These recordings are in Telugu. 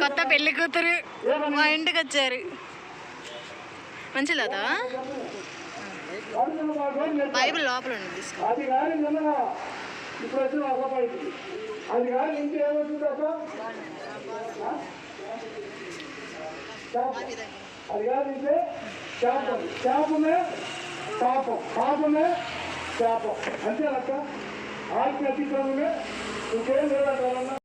కొత్త పెళ్ళి కూతురు మా ఇంటికి వచ్చారు. మంచి లేదా బైబిల్ లోపల ఉంది తీసుకో. అది ఇప్పుడు కాదు శాపం శాపమే పాపం పాపమే శాపం అంతేనక్క ఆజ్ఞ అతిక్రమమే ఇంకేం లేదక్క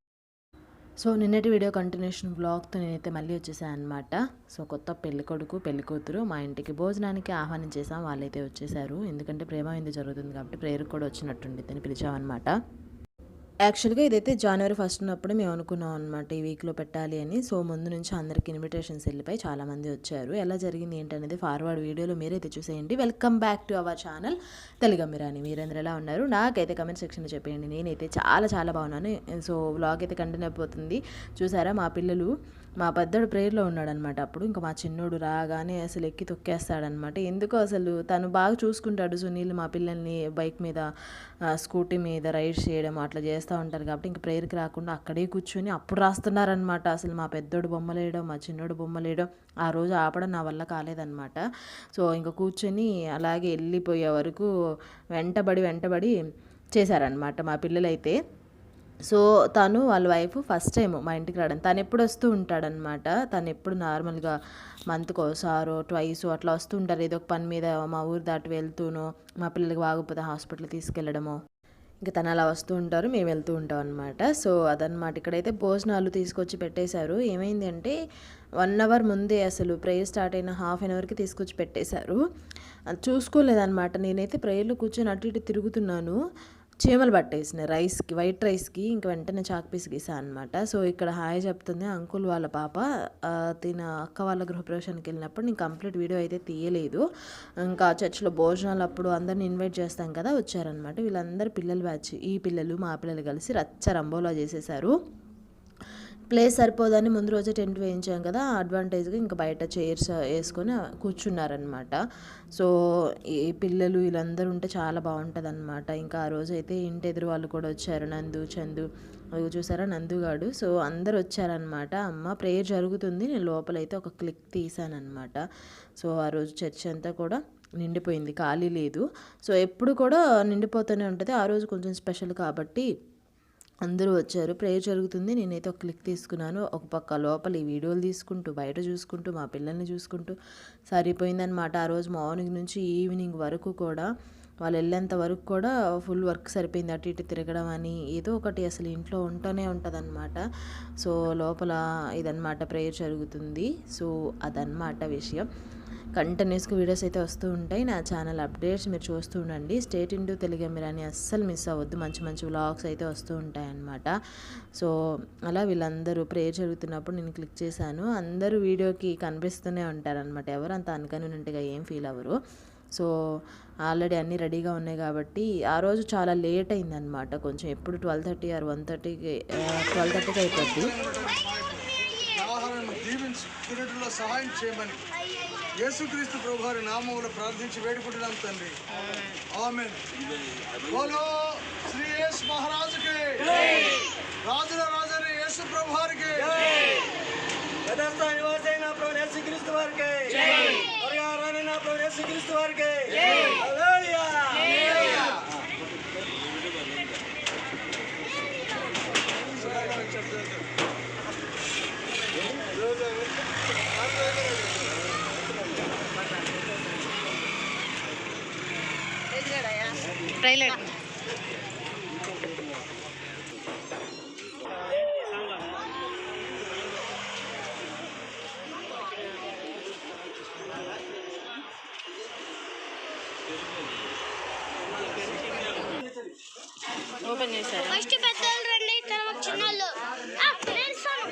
సో నిన్నటి వీడియో కంటిన్యూషన్ బ్లాగ్తో నేనైతే మళ్ళీ వచ్చేసాను అనమాట సో కొత్త పెళ్ళి కొడుకు పెళ్ళి కూతురు మా ఇంటికి భోజనానికి ఆహ్వానం చేసాం వాళ్ళైతే వచ్చేసారు. ఎందుకంటే ప్రేమ ఏంది జరుగుతుంది కాబట్టి ప్రేయర్ కూడా వచ్చినట్టుండి అని పిలిచామన్నమాట. యాక్చువల్గా ఇదైతే జనవరి ఫస్ట్ ఉన్నప్పుడు మేము అనుకున్నాం అనమాట ఈ వీక్లో పెట్టాలి అని. సో ముందు నుంచి అందరికి ఇన్విటేషన్స్ వెళ్ళిపోయి చాలామంది వచ్చారు. ఎలా జరిగింది ఏంటనేది ఫార్వర్డ్ వీడియోలో మీరైతే చూసేయండి. Welcome back to our channel తెలుగమ్మిరాని మీరందరూ ఎలా ఉన్నారు? నాకైతే కమెంట్ సెక్షన్లో చెప్పేయండి. నేనైతే చాలా చాలా బాగున్నాను. సో వ్లాగ్ అయితే కంటిన్యూ అయిపోతుంది. చూసారా మా పిల్లలు? మా పెద్దోడు ప్రేయర్లో ఉన్నాడనమాట అప్పుడు. ఇంకా మా చిన్నోడు రాగానే అసలు ఎక్కి తొక్కేస్తాడనమాట. ఎందుకో అసలు తను బాగా చూసుకుంటాడు సునీల్ మా పిల్లల్ని బైక్ మీద స్కూటీ మీద రైడ్ చేయడం అట్లా చేస్తూ ఉంటారు కాబట్టి ఇంకా ప్రేయర్కి రాకుండా అక్కడే కూర్చొని అప్పుడు రాస్తున్నారనమాట. అసలు మా పెద్దోడు బొమ్మలేయడం మా చిన్నోడు బొమ్మలేయడం ఆ రోజు ఆపడం నా వల్ల కాలేదన్నమాట సో ఇంకా కూర్చొని అలాగే వెళ్ళిపోయే వరకు వెంటబడి వెంటబడి చేశారనమాట మా పిల్లలైతే. సో తను వాళ్ళ వైఫ్ ఫస్ట్ టైం మా ఇంటికి రావడం. తను ఎప్పుడు వస్తూ ఉంటాడనమాట. తను ఎప్పుడు నార్మల్గా మంత్కి ఒకసారో ట్వైస్ అట్లా వస్తూ ఉంటారు. ఏదో ఒక పని మీద మా ఊరు దాటి వెళ్తూనో మా పిల్లలకి బాగోపోతే హాస్పిటల్ తీసుకెళ్ళడమో ఇంకా తను అలా వస్తూ ఉంటారు. మేము వెళ్తూ ఉంటాం అనమాట. సో అదనమాట. ఇక్కడైతే భోజనాలు తీసుకొచ్చి పెట్టేశారు. ఏమైంది అంటే వన్ అవర్ ముందే అసలు ప్రేయర్ స్టార్ట్ అయిన హాఫ్ అన్ అవర్కి తీసుకొచ్చి పెట్టేశారు. అది చూసుకోలేదన్నమాట నేనైతే ప్రేయర్లో కూర్చొని అటు ఇటు తిరుగుతున్నాను. చీమలు పట్టేసినాయి రైస్కి వైట్ రైస్కి ఇంక వెంటనే చాక్ పీస్ గీసా అనమాట సో ఇక్కడ హాయ్ చెప్తుంది అంకుల్ వాళ్ళ పాప. తిన అక్క వాళ్ళ గృహప్రవేశానికి వెళ్ళినప్పుడు నేను కంప్లీట్ వీడియో అయితే తీయలేదు. ఇంకా చర్చిలో భోజనాలు అప్పుడు అందరిని ఇన్వైట్ చేస్తాం కదా వచ్చారనమాట వీళ్ళందరూ పిల్లలు బ్యాచ్ ఈ పిల్లలు మా పిల్లలు కలిసి రచ్చ రంబోలా చేసేసారు. ప్లేస్ సరిపోదని ముందు రోజే టెంట్ వేయించాం కదా అడ్వాంటేజ్గా ఇంకా బయట చైర్స్ వేసుకొని కూర్చున్నారనమాట సో ఈ పిల్లలు వీళ్ళందరూ ఉంటే చాలా బాగుంటుంది అనమాట ఇంకా ఆ రోజు అయితే ఇంటి ఎదురు వాళ్ళు కూడా వచ్చారు నందు చందు. అవి చూసారా? నందుగాడు సో అందరు వచ్చారనమాట అమ్మ ప్రేయర్ జరుగుతుంది నేను లోపలైతే ఒక క్లిక్ తీసానమాట సో ఆ రోజు చర్చ్ అంతా కూడా నిండిపోయింది ఖాళీ లేదు. సో ఎప్పుడు కూడా నిండిపోతూనే ఉంటుంది. ఆ రోజు కొంచెం స్పెషల్ కాబట్టి అందరూ వచ్చారు. ప్రేయర్ జరుగుతుంది. నేనైతే ఒక క్లిక్ తీసుకున్నాను. ఒక పక్క లోపల ఈ వీడియోలు తీసుకుంటూ బయట చూసుకుంటూ మా పిల్లల్ని చూసుకుంటూ సరిపోయిందనమాట ఆ రోజు మార్నింగ్ నుంచి ఈవినింగ్ వరకు కూడా వాళ్ళు వెళ్ళేంత వరకు కూడా ఫుల్ వర్క్ సరిపోయింది. అటు ఇటు తిరగడం అని ఏదో ఒకటి అసలు ఇంట్లో ఉంటూనే ఉంటుందన్నమాట. సో లోపల ఇదన్నమాట ప్రేయర్ జరుగుతుంది. సో అదన్నమాట విషయం. కంటిన్యూస్గా వీడియోస్ అయితే వస్తూ ఉంటాయి. నా ఛానల్ అప్డేట్స్ మీరు చూస్తూ ఉండండి. స్టేట్ ఇంటూ తెలుగు అని అస్సలు మిస్ అవ్వద్దు. మంచి మంచి వ్లాగ్స్ అయితే వస్తూ ఉంటాయన్నమాట. సో అలా వీళ్ళందరూ ప్రేయర్ జరుగుతున్నప్పుడు నేను క్లిక్ చేశాను. అందరూ వీడియోకి కనిపిస్తూనే ఉంటారనమాట ఎవరు అంత అనుకనున్నట్టుగా ఏం ఫీల్ అవ్వరు. సో ఆల్రెడీ అన్నీ రెడీగా ఉన్నాయి కాబట్టి ఆ రోజు చాలా లేట్ అయిందనమాట కొంచెం ఎప్పుడు ట్వెల్వ్ థర్టీ ఆర్ వన్ థర్టీకి ట్వెల్వ్ థర్టీకి అయిపోద్ది. సహాయం చేయమని యేసుక్రీస్తు ప్రభు వారి నామములో ప్రార్థించి వేడుకుంటున్నాం తండ్రి. ఆమెన్. బోలో శ్రీ యేసు మహారాజుకి. రాజుల రాజని యేసు ప్రభు వారికి యథార్థ నివాసైన ప్రభు యేసుక్రీస్తు వారికి. త్వరగా రానైన ప్రభు యేసుక్రీస్తు వారికి. ట్రైలర్. ఓపెన్ చేశారు ఫస్ట్ పెద్దోళ్ళు రండి తర్వాత చిన్నోళ్ళు ఆ, నేను ఇస్తాను.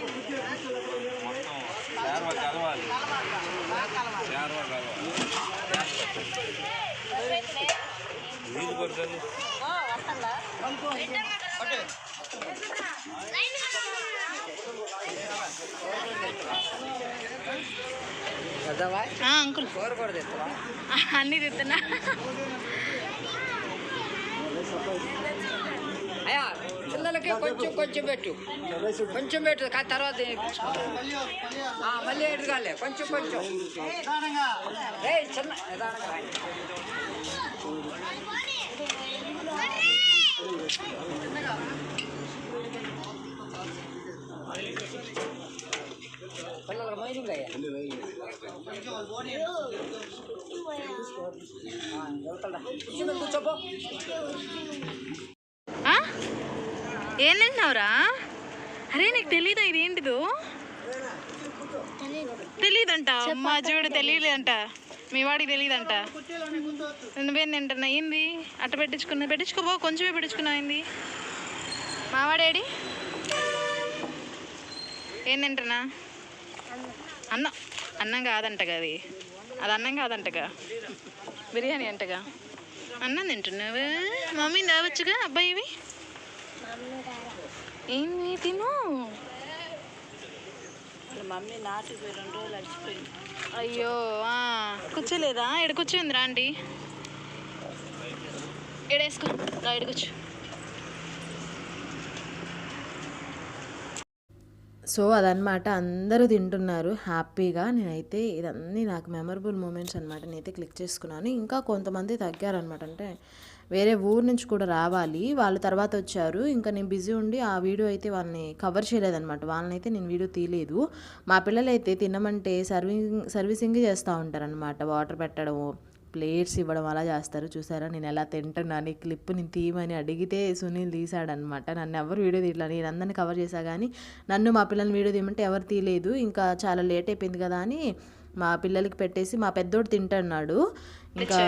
లైన్గా రా. అంకుల్. అన్నీ తిస్తున్నా పిల్లలకి కొంచెం కొంచెం పెట్టు. కొంచెం పెట్టు కా- తర్వాత మళ్ళీ ఎడగాలి. కొంచెం కొంచెం. ఏయ్, చిన్న నిదానంగా రా. పిల్లలకు మైనింగ్ అయ్యా కూర్చోపో ఆ? ఏం తింటున్నావురా అరే నీకు తెలీదా ఇది ఏంటిదో? తెలీదంట. అమ్మా చూడు తెలియలేదంట మీ వాడికి తెలియదంట నువ్వేం తింటున్నా. ఏంది? అట్ట పెట్టించుకున్నా. పెట్టించుకోబో కొంచెమే పెట్టించుకున్నావు ఏంది? మావాడేడి? ఏం తింటున్నా? అన్నం. అన్నం కాదంటగా అది. అది అన్నం కాదంటగా. బిర్యానీ అంటగా. అన్నం తింటున్నావా? మమ్మీ రావచ్చుగా? అబ్బాయివి ఏంది తిను? మమ్మీ నాటుకు రెండు రోజులు అడిచిపోయింది అయ్యో కూర్చోలేదా? ఎడ కూర్చోందిరా ఆంటీ. ఎడేసుకో రా ఎడ సో అదనమాట అందరూ తింటున్నారు. హ్యాపీగా నేనైతే ఇదన్నీ నాకు మెమరబుల్ మూమెంట్స్ అనమాట నేనైతే క్లిక్ చేసుకున్నాను. ఇంకా కొంతమంది తగ్గారనమాట అంటే వేరే ఊరు నుంచి కూడా రావాలి. వాళ్ళు తర్వాత వచ్చారు. ఇంకా నేను బిజీ ఉండి ఆ వీడియో అయితే వాళ్ళని కవర్ చేయలేదన్నమాట. వాళ్ళనైతే నేను వీడియో తీయలేదు. మా పిల్లలైతే తినమంటే సర్వింగ్ సర్వీసింగ్ చేస్తూ ఉంటారనమాట వాటర్ పెట్టడము ప్లేట్స్ ఇవ్వడం అలా చేస్తారు. చూసారా? నేను ఎలా తింటున్నాను ఈ క్లిప్ నేను తీయమని అడిగితే సునీల్ తీశాడనమాట. నన్ను ఎవరు వీడియో తీయట్లా? నేను అందరిని కవర్ చేశా కానీ నన్ను మా పిల్లల్ని వీడియో తీయమంటే ఎవరు తీయలేదు. ఇంకా చాలా లేట్ అయిపోయింది కదా అని మా పిల్లలకి పెట్టేసి మా పెద్దోడు తింటున్నాడు. ఇంకా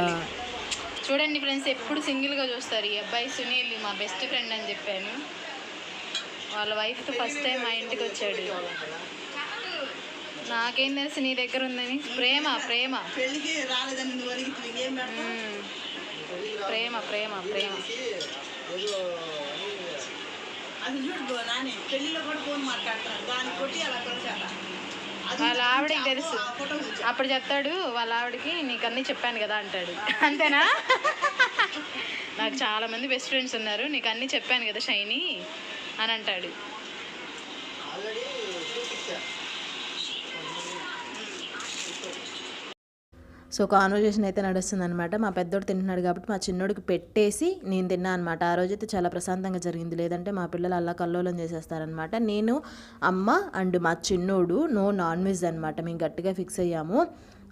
చూడండి ఫ్రెండ్స్ ఎప్పుడు సింగిల్గా చూస్తారు. ఈ అబ్బాయి సునీల్ మా బెస్ట్ ఫ్రెండ్ అని చెప్పాను. వాళ్ళ వైఫ్తో ఫస్ట్ టైం మా ఇంటికి వచ్చాడు. నాకేం తెలుసు నీ దగ్గర ఉందని. ప్రేమ ప్రేమ. పెళ్ళికి రాలేదని నువ్వు అడిగి ఏం మ్మ్. ప్రేమ ప్రేమ ప్రేమ. అది చూడు నాని పెళ్ళిలో కూడా ఫోన్ మాట్లాడుతున్నాను. దాన్ని కొట్టి అలా కొలిచాట వాళ్ళ ఆవిడకి తెలుసు. అప్పుడు చెప్తాడు వాళ్ళ ఆవిడకి నీకు అన్నీ చెప్పాను కదా అంటాడు. అంతేనా? నాకు చాలా మంది బెస్ట్ ఫ్రెండ్స్ ఉన్నారు. నీకు అన్నీ చెప్పాను కదా షైనీ అని అంటాడు. సో కాన్వర్జేషన్ అయితే నడుస్తుంది అనమాట మా పెద్దోడు తింటున్నాడు కాబట్టి మా చిన్నోడికి పెట్టేసి నేను తిన్నా అనమాట ఆ రోజైతే చాలా ప్రశాంతంగా జరిగింది. లేదంటే మా పిల్లలు అలా కల్లోలం చేసేస్తారనమాట నేను అమ్మ అండ్ మా చిన్నోడు నో నాన్ వెజ్ అనమాట మేము గట్టిగా ఫిక్స్ అయ్యాము.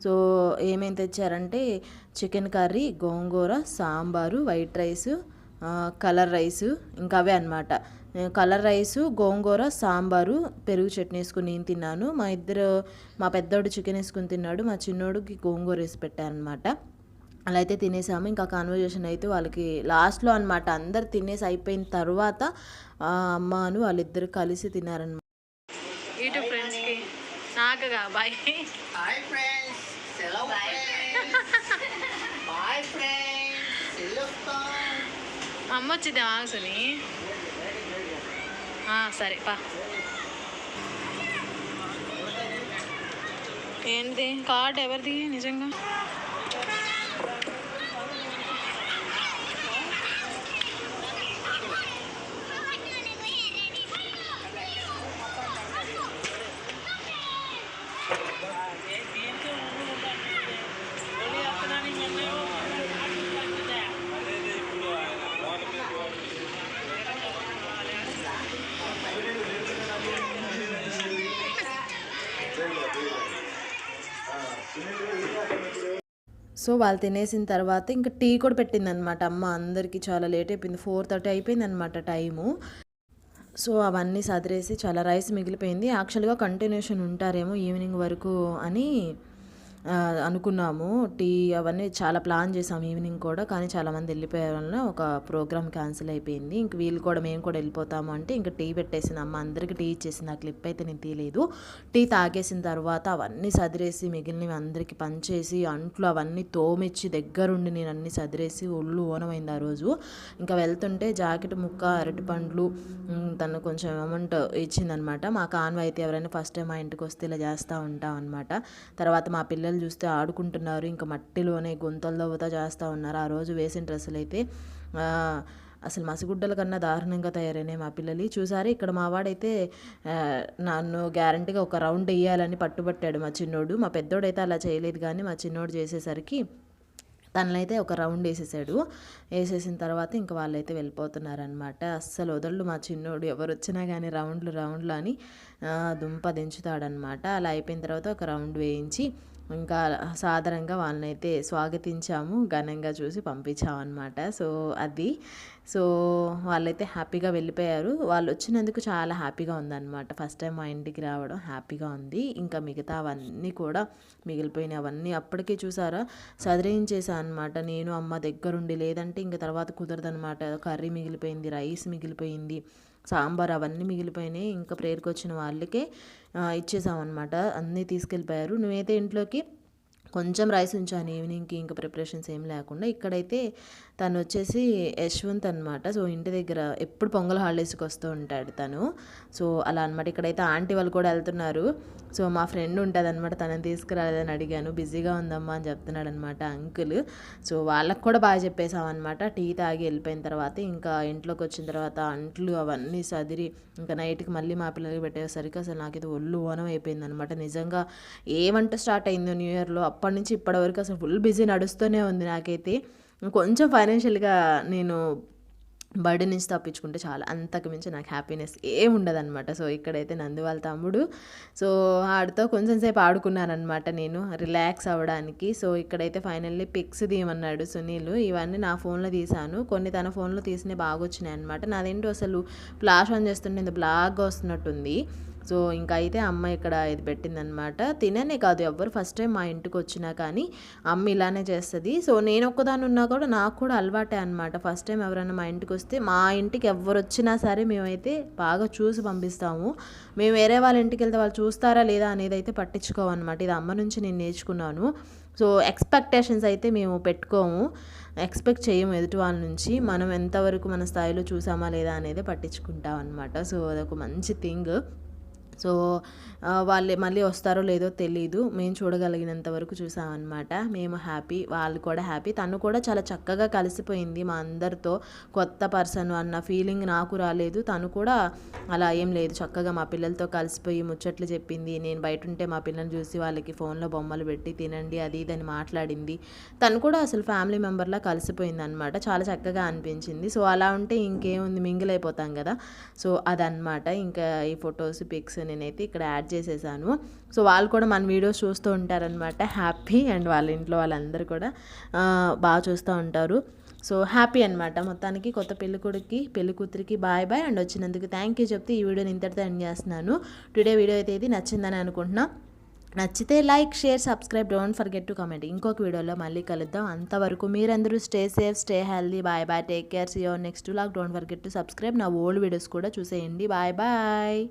సో ఏమేమి తెచ్చారంటే చికెన్ కర్రీ గోంగూర sambar white rice colour rice ఇంకా అవే అనమాట కలర్ రైసు గోంగూర సాంబారు పెరుగు చట్నీ వేసుకుని నేను తిన్నాను. మా ఇద్దరు మా పెద్దోడు చికెన్ వేసుకుని తిన్నాడు. మా చిన్నోడికి గోంగూర వేసి పెట్టారనమాట అలా అయితే తినేసాము. ఇంకా కాన్వర్జేషన్ అయితే వాళ్ళకి లాస్ట్లో అనమాట అందరు తినేసి అయిపోయిన తర్వాత ఆ, అమ్మను వాళ్ళిద్దరు కలిసి తిన్నారనమాట యూట్యూబ్ ఫ్రెండ్స్కి నాకుగా బాయ్ హాయ్ ఫ్రెండ్స్ సెలవు బాయ్ ఫ్రెండ్స్ సెలవు అమ్మ వచ్చింది ఆగుసుని సరే పా. ఏంటి? కార్డ్ ఎవరిది? నిజంగా? సో వాళ్ళు తినేసిన తర్వాత ఇంకా టీ కూడా పెట్టింది అనమాట అమ్మ అందరికీ చాలా లేట్ అయిపోయింది. ఫోర్ థర్టీ అయిపోయింది అనమాట టైము. సో అవన్నీ సదిరేసి చాలా రైస్ మిగిలిపోయింది. యాక్చువల్గా కంటిన్యూషన్ ఉంటారేమో ఈవినింగ్ వరకు అని అనుకున్నాము. టీ అవన్నీ చాలా ప్లాన్ చేసాం ఈవినింగ్ కూడా కానీ చాలామంది వెళ్ళిపోయే వలన ఒక ప్రోగ్రామ్ క్యాన్సిల్ అయిపోయింది. ఇంక వీళ్ళు కూడా మేము కూడా వెళ్ళిపోతాము అంటే ఇంకా టీ పెట్టేసింది అమ్మ. అందరికీ టీ ఇచ్చేసింది. ఆ క్లిప్ అయితే నేను తీయలేదు. టీ తాగేసిన తర్వాత అవన్నీ సదిరేసి మిగిలినవి అందరికీ పంచేసి అంట్లు అవన్నీ తోమిచ్చి దగ్గరుండి నేను అన్ని సదిరేసి ఒళ్ళు ఓనమైంది ఆ రోజు. ఇంకా వెళ్తుంటే జాకెట్ ముక్క అరటిపండ్లు తను కొంచెం అమౌంట్ ఇచ్చిందనమాట. మా కాన్వ అయితే ఎవరైనా ఫస్ట్ టైం మా ఇంటికి వస్తే ఇలా చేస్తూ ఉంటాం అనమాట తర్వాత మా పిల్లలు చూస్తే ఆడుకుంటున్నారు. ఇంకా మట్టిలోనే గుంతలు దవ్వుతా చేస్తూ ఉన్నారు. ఆ రోజు వేసిన డ్రెస్సులు అయితే అసలు మసిగుడ్డల కన్నా దారుణంగా తయారైనాయి మా పిల్లలు. చూసారు? ఇక్కడ మా వాడైతే నన్ను గ్యారంటీగా ఒక రౌండ్ వేయాలని పట్టుబట్టాడు మా చిన్నోడు. మా పెద్దోడైతే అలా చేయలేదు కానీ మా చిన్నోడు చేసేసరికి తనలైతే ఒక రౌండ్ వేసేసాడు. వేసేసిన తర్వాత ఇంకా వాళ్ళైతే వెళ్ళిపోతున్నారనమాట అస్సలు వదళ్ళు మా చిన్నోడు. ఎవరు వచ్చినా కానీ రౌండ్లు రౌండ్లు అని దుంప దించుతాడనమాట అలా అయిపోయిన తర్వాత ఒక రౌండ్ వేయించి ఇంకా సాధారణంగా వాళ్ళనైతే స్వాగతించాము ఘనంగా చూసి పంపించామన్నమాట. సో అది. సో వాళ్ళైతే హ్యాపీగా వెళ్ళిపోయారు. వాళ్ళు వచ్చినందుకు చాలా హ్యాపీగా ఉందన్నమాట. ఫస్ట్ టైం మా ఇంటికి రావడం హ్యాపీగా ఉంది. ఇంకా మిగతా అవన్నీ కూడా మిగిలిపోయినాయి. అవన్నీ అప్పటికే చూసారా? సదిరించేసా అనమాట నేను అమ్మ దగ్గరుండి లేదంటే ఇంకా తర్వాత కుదరదనమాట కర్రీ మిగిలిపోయింది రైస్ మిగిలిపోయింది సాంబార్ అవన్నీ మిగిలిపోయినాయి. ఇంకా ప్రేరుకొచ్చిన వాళ్ళకే ఇచ్చేసామన్నమాట. అన్నీ తీసుకెళ్ళిపోయారు. నువ్వైతే ఇంట్లోకి కొంచెం రైస్ ఉంచాను ఈవినింగ్కి ఇంకా ప్రిపరేషన్స్ ఏం లేకుండా. ఇక్కడైతే తను వచ్చేసి యశ్వంత్ అనమాట సో ఇంటి దగ్గర ఎప్పుడు పొంగల్ హాలిడేస్కి వస్తూ ఉంటాడు తను. సో అలా అనమాట ఇక్కడైతే ఆంటీ వాళ్ళు కూడా వెళ్తున్నారు. సో మా ఫ్రెండ్ ఉంటుంది అనమాట తనని తీసుకురాలేదని అడిగాను. బిజీగా ఉందమ్మా అని చెప్తున్నాడు అనమాట అంకుల్. సో వాళ్ళకి కూడా బాగా చెప్పేసాం టీ తాగి వెళ్ళిపోయిన తర్వాత ఇంకా ఇంట్లోకి వచ్చిన తర్వాత అంట్లు అవన్నీ సదిరి ఇంకా నైట్కి మళ్ళీ మా పిల్లలకి పెట్టేసరికి అసలు నాకైతే ఒళ్ళు ఓనం అయిపోయింది అనమాట నిజంగా ఏమంట స్టార్ట్ అయిందో న్యూ ఇయర్లో అప్పటి నుంచి ఇప్పటి వరకు అసలు ఫుల్ బిజీ నడుస్తూనే ఉంది నాకైతే. కొంచెం ఫైనాన్షియల్గా నేను బర్త్డే నుంచి తప్పించుకుంటే చాలా అంతకు మించి నాకు హ్యాపీనెస్ ఏం ఉండదన్నమాట. సో ఇక్కడైతే నందు వాళ్ళ తమ్ముడు. సో ఆడితో కొంచెం సేపు ఆడుకున్నానమాట నేను రిలాక్స్ అవ్వడానికి. సో ఇక్కడైతే ఫైనల్లీ పిక్స్ తీయమన్నాడు సునీల్. ఇవన్నీ నా ఫోన్లో తీశాను. కొన్ని తన ఫోన్లో తీసినవి బాగా వచ్చినాయి అనమాట నాదేంటో అసలు ఫ్లాష్ ఆన్ చేస్తుంటే ఇంత బ్లాక్గా వస్తున్నట్టుంది. సో ఇంకా అయితే అమ్మ ఇక్కడ ఇది పెట్టిందనమాట తిననే కాదు ఎవ్వరు. ఫస్ట్ టైం మా ఇంటికి వచ్చినా కానీ అమ్మ ఇలానే చేస్తుంది. సో నేను ఒక్కదాని ఉన్నా కూడా నాకు కూడా అలవాటే అనమాట ఫస్ట్ టైం ఎవరైనా మా ఇంటికి వస్తే మా ఇంటికి ఎవరు వచ్చినా సరే మేమైతే బాగా చూసి పంపిస్తాము. మేము వేరే వాళ్ళ ఇంటికి వెళ్తే వాళ్ళు చూస్తారా లేదా అనేది అయితే పట్టించుకోమన్నమాట ఇది అమ్మ నుంచి నేను నేర్చుకున్నాను. సో ఎక్స్పెక్టేషన్స్ అయితే మేము పెట్టుకోము. ఎక్స్పెక్ట్ చేయము ఎదుటి వాళ్ళ నుంచి. మనం ఎంతవరకు మన స్థాయిలో చూసామా లేదా అనేది పట్టించుకుంటాం అనమాట సో అదొక మంచి థింగ్. సో వాళ్ళు మళ్ళీ వస్తారో లేదో తెలీదు. మేము చూడగలిగినంత వరకు చూసామన్నమాట మేము హ్యాపీ వాళ్ళు కూడా హ్యాపీ. తను కూడా చాలా చక్కగా కలిసిపోయింది మా అందరితో. కొత్త పర్సన్ అన్న ఫీలింగ్ నాకు రాలేదు. తను కూడా అలా ఏం లేదు. చక్కగా మా పిల్లలతో కలిసిపోయి ముచ్చట్లు చెప్పింది. నేను బయట ఉంటే మా పిల్లల్ని చూసి వాళ్ళకి ఫోన్లో బొమ్మలు పెట్టి తినండి అది ఇది అని మాట్లాడింది. తను కూడా అసలు ఫ్యామిలీ మెంబర్లా కలిసిపోయింది అనమాట చాలా చక్కగా అనిపించింది. సో అలా ఉంటే ఇంకేముంది? మింగిల్ అయిపోతాం కదా. సో అదనమాట ఇంకా ఈ ఫొటోస్ పిక్స్ నేనైతే ఇక్కడ యాడ్ చేసేసాను. సో వాళ్ళు కూడా మన వీడియోస్ చూస్తూ ఉంటారనమాట హ్యాపీ అండ్ వాళ్ళ ఇంట్లో వాళ్ళందరూ కూడా బాగా చూస్తూ ఉంటారు. సో హ్యాపీ అనమాట మొత్తానికి కొత్త పెళ్ళికొడుకి పెళ్ళికూతురికి బాయ్ బాయ్. అండ్ వచ్చినందుకు థ్యాంక్ యూ చెప్తే ఈ వీడియోని ఇంతటితో ఎండ్ చేస్తున్నాను. టుడే వీడియో అయితే ఇది నచ్చిందని అనుకుంటున్నా. నచ్చితే like share subscribe don't forget to comment ఇంకొక వీడియోలో మళ్ళీ కలుద్దాం. అంతవరకు మీరందరూ stay safe stay healthy bye bye take care see your next lock don't forget to subscribe నా ఓల్డ్ వీడియోస్ కూడా చూసేయండి. Bye bye